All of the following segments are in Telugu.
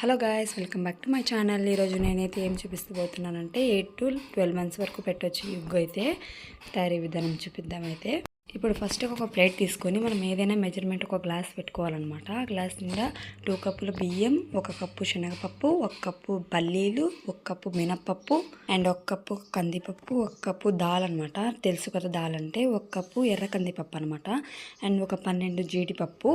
Hello guys welcome back to my channel. ఈరోజు నేనైతే ఏం చూపిస్తబోతున్నానంటే ఎయిట్ టు ట్వెల్వ్ మంత్స్ వరకు పెట్టొచ్చు యుగ్ అయితే తయారీ విధానం చూపిద్దాం అయితే. ఇప్పుడు ఫస్ట్ ఒక ప్లేట్ తీసుకొని మనం ఏదైనా మెజర్మెంట్ ఒక గ్లాస్ పెట్టుకోవాలన్నమాట. ఆ గ్లాస్ నిండా టూ కప్పుల బియ్యం ఒక కప్పు శనగపప్పు ఒక కప్పు పల్లీలు ఒక కప్పు మినప్పప్పు అండ్ ఒక కప్పు కందిపప్పు ఒక కప్పు దాల్ అనమాట తెలుసు కదా దాల్ అంటే ఒక కప్పు ఎర్ర కందిపప్పు అనమాట అండ్ ఒక పన్నెండు జీడిపప్పు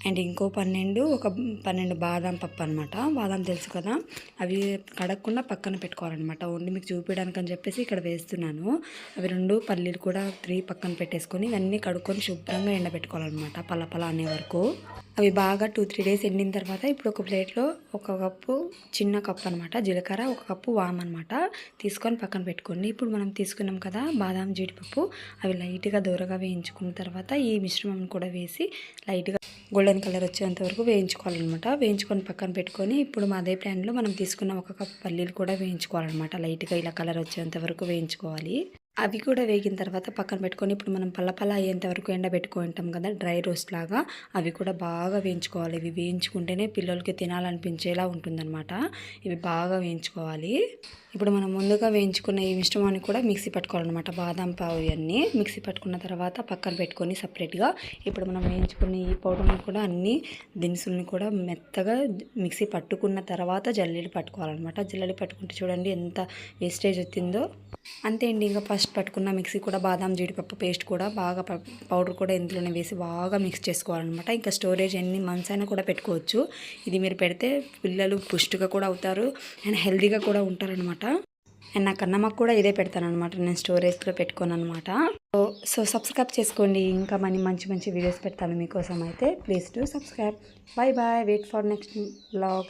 అండ్ ఇంకో పన్నెండు ఒక పన్నెండు బాదం పప్పు అనమాట బాదం తెలుసు కదా? అవి కడగకుండా పక్కన పెట్టుకోవాలన్నమాట. ఓన్లీ మీకు చూపించడానికి అని చెప్పేసి ఇక్కడ వేస్తున్నాను. అవి రెండు పల్లీలు కూడా త్రీ పక్కన పెట్టేసుకొని ఇవన్నీ కడుక్కొని శుభ్రంగా ఎండబెట్టుకోవాలన్నమాట పల పల అనే వరకు. అవి బాగా టూ త్రీ డేస్ ఎండిన తర్వాత ఇప్పుడు ఒక ప్లేట్లో ఒక కప్పు చిన్న కప్పు అనమాట జీలకర్ర ఒక కప్పు వామ్ అనమాట తీసుకొని పక్కన పెట్టుకోండి. ఇప్పుడు మనం తీసుకున్నాం కదా బాదాం జీడిపప్పు అవి లైట్గా దూరగా వేయించుకున్న తర్వాత ఈ మిశ్రమం కూడా వేసి లైట్గా గోల్డెన్ కలర్ వచ్చేంత వరకు వేయించుకోవాలన్నమాట. వేయించుకొని పక్కన పెట్టుకొని ఇప్పుడు మా అదే ప్యాన్లో మనం తీసుకున్న ఒక కప్పు పల్లీలు కూడా వేయించుకోవాలన్నమాట. లైట్గా ఇలా కలర్ వచ్చేంత వరకు వేయించుకోవాలి. అవి కూడా వేగిన తర్వాత పక్కన పెట్టుకొని ఇప్పుడు మనం పల్లపల్ల అయ్యేంత వరకు ఎండబెట్టుకుంటాం కదా డ్రై రోస్ట్ లాగా అవి కూడా బాగా వేయించుకోవాలి. ఇవి వేయించుకుంటేనే పిల్లలకి తినాలనిపించేలా ఉంటుందన్నమాట. ఇవి బాగా వేయించుకోవాలి. ఇప్పుడు మనం ముందుగా వేయించుకున్న ఈ మిశ్రమాన్ని కూడా మిక్సీ పట్టుకోవాలన్నమాట. బాదం పావు ఇవన్నీ మిక్సీ పట్టుకున్న తర్వాత పక్కన పెట్టుకొని సపరేట్గా ఇప్పుడు మనం వేయించుకున్న ఈ పౌడర్ని కూడా అన్ని దినుసుల్ని కూడా మెత్తగా మిక్సీ పట్టుకున్న తర్వాత జల్లెలు పట్టుకోవాలన్నమాట. జల్లెలు పట్టుకుంటే చూడండి ఎంత వేస్టేజ్ వచ్చిందో. అంతే అండి. ఇంకా ఫస్ట్ పట్టుకున్న మిక్సీ కూడా బాదాం జీడిపప్పు పేస్ట్ కూడా బాగా పౌడర్ కూడా ఇందులోనే వేసి బాగా మిక్స్ చేసుకోవాలన్నమాట. ఇంకా స్టోరేజ్ ఎన్ని మంత్స్ అయినా కూడా పెట్టుకోవచ్చు. ఇది మీరు పెడితే పిల్లలు పుష్టిగా కూడా అవుతారు అండ్ హెల్తీగా కూడా ఉంటారనమాట అండ్ నా కన్నమ్మకు కూడా ఇదే పెడతాను అనమాట నేను స్టోరేజ్లో పెట్టుకోను అనమాట సో సో సబ్స్క్రైబ్ చేసుకోండి. ఇంకా మనీ మంచి మంచి వీడియోస్ పెడతాను మీకోసం అయితే please to subscribe. Bye bye wait for next blogs